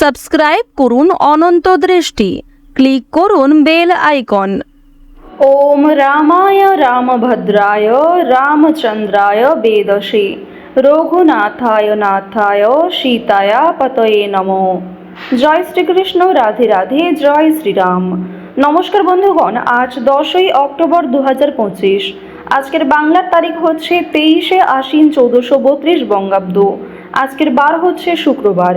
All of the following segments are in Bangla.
সাবস্ক্রাইব করুন অনন্ত দৃষ্টি। ক্লিক করুন বেল আইকন। ওম রামায় রামভদ্রায়, রামচন্দ্রায় বেদশে। রঘুনাথায় নাথায় সীতায়া পতয়ে নমো। জয় শ্রীকৃষ্ণ, রাধে রাধে, জয় শ্রীরাম। নমস্কার বন্ধুগণ, আজ দশই অক্টোবর দু হাজার পঁচিশ। আজকের বাংলার তারিখ হচ্ছে তেইশে আশ্বিন চৌদ্দশো বত্রিশ বঙ্গাব্দ। আজকের বার হচ্ছে শুক্রবার।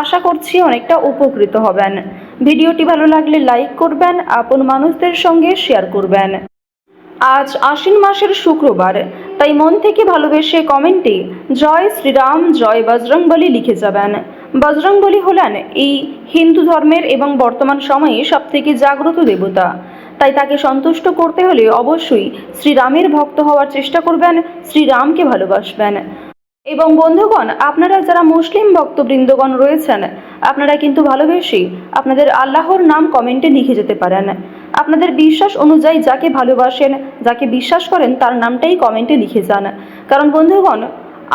আশা করছি অনেকটা উপকৃত হবেন। ভিডিওটি ভালো লাগলে লাইক করবেন, আপন মানুষদের সঙ্গে শেয়ার করবেন। আজ আশ্বিন মাসের শুক্রবার, তাই মন থেকে ভালোবেসে কমেন্টে জয় শ্রীরাম, জয় বজরংবলী লিখে যাবেন। বজরংবলী হলেন এই হিন্দু ধর্মের এবং বর্তমান সময়ে সবথেকে জাগ্রত দেবতা। তাই তাকে সন্তুষ্ট করতে হলে অবশ্যই শ্রীরামের ভক্ত হওয়ার চেষ্টা করবেন, শ্রীরামকে ভালোবাসবেন। এবং বন্ধুগণ, আপনারা যারা মুসলিম ভক্তবৃন্দগণ রয়েছেন, আপনারা কিন্তু ভালোবেসে আপনাদের আল্লাহর নাম কমেন্টে লিখে যেতে পারেন। আপনাদের বিশ্বাস অনুযায়ী যাকে ভালোবাসেন, যাকে বিশ্বাস করেন, তার নামটাই কমেন্টে লিখে যান। কারণ বন্ধুগণ,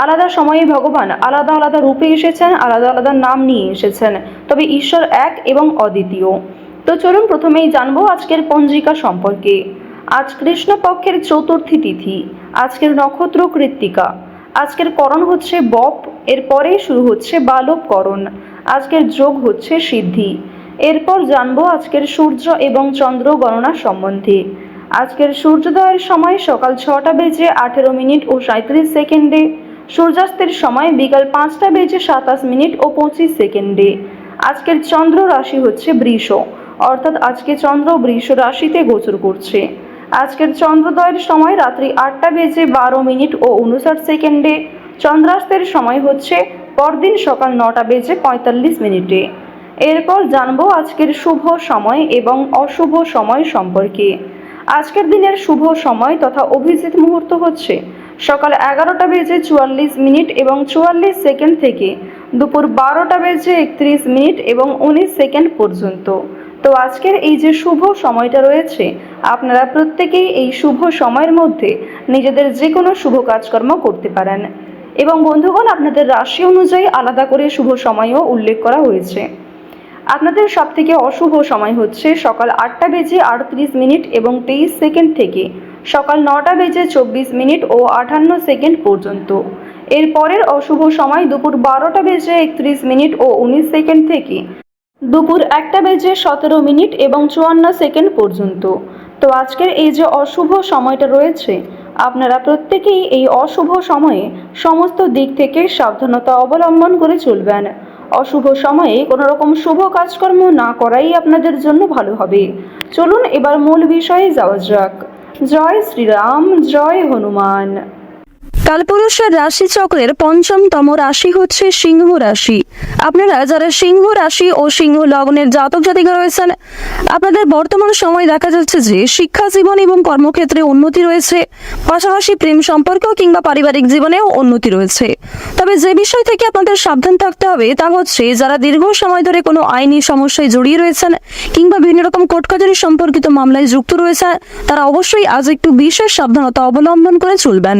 আলাদা সময়ে ভগবান আলাদা আলাদা রূপে এসেছেন, আলাদা আলাদা নাম নিয়ে এসেছেন। তবে ঈশ্বর এক এবং অদ্বিতীয়। তো চলুন প্রথমেই জানব আজকের পঞ্জিকা সম্পর্কে। আজ কৃষ্ণপক্ষের চতুর্থী তিথি, আজকের নক্ষত্র কৃত্তিকা। আজকের করণ হচ্ছে বপ এরপরে শুরু হচ্ছে বালক করণ। আজকের যোগ হচ্ছে সিদ্ধি। এরপর জানব আজকের সূর্য এবং চন্দ্র গণনা সম্বন্ধে। আজকের সূর্যোদয়ের সময় সকাল ছটা বেজে আঠেরো মিনিট ও সাঁত্রিশ সেকেন্ডে। সূর্যাস্তের সময় বিকাল পাঁচটা বেজে সাতাশ মিনিট ও পঁচিশ সেকেন্ডে। আজকের চন্দ্র রাশি হচ্ছে বৃষ, অর্থাৎ আজকে চন্দ্র বৃষ রাশিতে গোচর করছে। আজকের চন্দ্রোদয়ের সময় রাত্রি আটটা বেজে বারো মিনিট ও উনষাট সেকেন্ডে চন্দ্রাস্তের সময় হচ্ছে পরদিন সকাল নটা বেজে পঁয়তাল্লিশ মিনিটে। এরপর জানব আজকের শুভ সময় এবং অশুভ সময় সম্পর্কে। আজকের দিনের শুভ সময় তথা অভিজিৎ মুহূর্ত হচ্ছে সকাল এগারোটা বেজে চুয়াল্লিশ মিনিট এবং চুয়াল্লিশ সেকেন্ড থেকে দুপুর বারোটা বেজে একত্রিশ মিনিট এবং উনিশ সেকেন্ড পর্যন্ত। তো আজকের এই যে শুভ সময়টা রয়েছে, আপনারা প্রত্যেকেই এই শুভ সময়ের মধ্যে নিজেদের যে কোনো শুভ কাজকর্ম করতে পারেন। এবং বন্ধুগণ, আপনাদের রাশি অনুযায়ী আলাদা করে শুভ সময়ও উল্লেখ করা হয়েছে। আপনাদের সব থেকে অশুভ সময় হচ্ছে সকাল আটটা বেজে আটত্রিশ মিনিট এবং তেইশ সেকেন্ড থেকে সকাল নটা বেজে চব্বিশ মিনিট ও আটান্ন সেকেন্ড পর্যন্ত। এর পরের অশুভ সময় দুপুর বারোটা বেজে একত্রিশ মিনিট ও উনিশ সেকেন্ড থেকে দুপুর একটা বেজে সতেরো মিনিট এবং চুয়ান্ন সেকেন্ড পর্যন্ত। তো আজকের এই যে অশুভ সময়টা রয়েছে, আপনারা প্রত্যেকেই এই অশুভ সময়ে সমস্ত দিক থেকে সাবধানতা অবলম্বন করে চলবেন। অশুভ সময়ে কোনো রকম শুভ কাজকর্ম না করাই আপনাদের জন্য ভালো হবে। চলুন এবার মূল বিষয়ে যাওয়া যাক। জয় শ্রীরাম, জয় হনুমান। কালপুরুষের রাশি চক্রের পঞ্চমতম রাশি হচ্ছে সিংহ রাশি। আপনারা যারা সিংহ রাশি ও সিংহ লগ্নের জাতক জাতিকা রয়েছেন, আপনাদের বর্তমান সময় দেখা যাচ্ছে যে শিক্ষা জীবন এবং কর্মক্ষেত্রে উন্নতি রয়েছে, পাশাপাশি প্রেম সম্পর্ক কিংবা পারিবারিক জীবনেও উন্নতি রয়েছে। তবে যে বিষয় থেকে আপনাদের সাবধান থাকতে হবে তা হচ্ছে যারা দীর্ঘ সময় ধরে কোনো আইনি সমস্যায় জড়িয়ে রয়েছেন কিংবা বিভিন্ন রকম কোর্ট কাছারি সম্পর্কিত মামলায় যুক্ত রয়েছে তারা অবশ্যই আজ একটু বিশেষ সাবধানতা অবলম্বন করে চলবেন।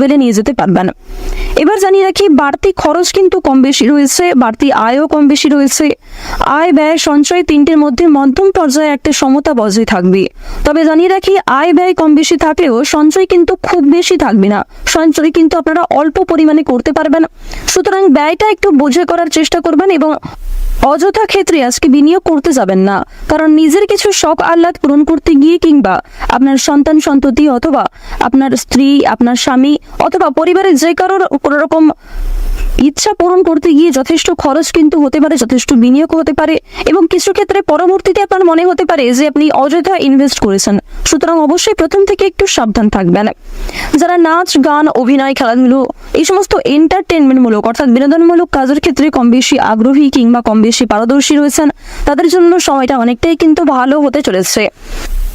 লেভেলে নিয়ে যেতে পারবেন। এবার জানিয়ে রাখি, বাড়তি খরচ কিন্তু কম বেশি রয়েছে, বাড়তি আয়ও কম বেশি রয়েছে। আয়, ব্যয়, সঞ্চয় তিনটের মধ্যে মধ্যম পর্যায়ে একটা সমতা বজায় থাকবে। তবে জানিয়ে রাখি, আয়, ব্যয় কম বেশি থাকলেও সঞ্চয় কিন্তু খুব বেশি থাকবে না। সঞ্চয় কিন্তু আপনারা অল্প পরিমাণে করতে পারবেন। সুতরাং ব্যয়টা একটু বুঝে করার চেষ্টা করবেন এবং অযথা ক্ষেত্রে আজকে বিনিয়োগ করতে যাবেন না। কারণ নিজের কিছু শখ আহ্লাদ পূরণ করতে গিয়ে কিংবা আপনার সন্তান সন্ততি অথবা আপনার স্ত্রী, আপনার স্বামী অথবা পরিবারের যে কারোর কোনো রকম ইচ্ছা পূরণ করতে গিয়ে যথেষ্ট খরচ কিন্তু হতে পারে, যথেষ্ট বিনিয়োগ হতে পারে এবং কিছু ক্ষেত্রে পরবর্তীতে আপনার মনে হতে পারে যে আপনি অযথা ইনভেস্ট করেছেন। সুতরাং অবশ্যই প্রথম থেকে একটু সাবধান থাকবেন। যারা নাচ, গান, অভিনয়, খেলাধুলো এই সমস্ত এন্টারটেনমেন্টমূলক অর্থাৎ বিনোদনমূলক কাজের ক্ষেত্রে কম বেশি আগ্রহী কিংবা কম বেশি পারদর্শী রয়েছেন, তাদের জন্য সময়টা অনেকটাই কিন্তু ভালো হতে চলেছে।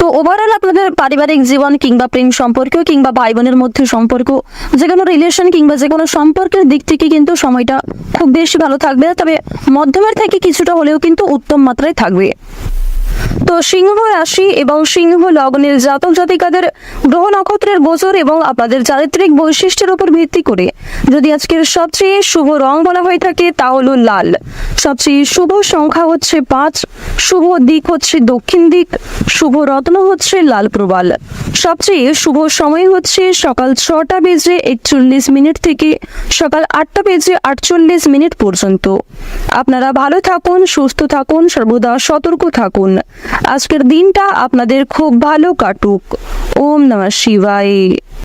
তো ওভারঅল আপনাদের পারিবারিক জীবন কিংবা প্রেম সম্পর্ক কিংবা ভাই বোনের মধ্যে সম্পর্ক, যে কোনো রিলেশন কিংবা যে কোনো সম্পর্কের দিক থেকে কিন্তু সময়টা খুব বেশি ভালো থাকবে তবে মধ্যমের থেকে কিছুটা হলেও কিন্তু উত্তম মাত্রায় থাকবে। তো সিংহ রাশি এবং সিংহ লগ্নের জাতক জাতিকাদের গ্রহ নক্ষত্রের গোচর এবং আপনাদের চারিত্রিক বৈশিষ্ট্যের উপর ভিত্তি করে যদি আজকের সবচেয়ে শুভ রং বলা হয়ে থাকে, তা হলো লাল। সবচেয়ে শুভ সংখ্যা হচ্ছে পাঁচ, শুভ দিক হচ্ছে দক্ষিণ দিক, শুভ রত্ন হচ্ছে লাল প্রবাল। সবচেয়ে শুভ সময় হচ্ছে সকাল ছটা বেজে একচল্লিশ মিনিট থেকে সকাল আটটা বেজে আটচল্লিশ মিনিট পর্যন্ত। আপনারা ভালো থাকুন, সুস্থ থাকুন, সর্বদা সতর্ক থাকুন। আজকের দিনটা আপনাদের খুব ভালো কাটুক। ওম নমঃ শিবায়।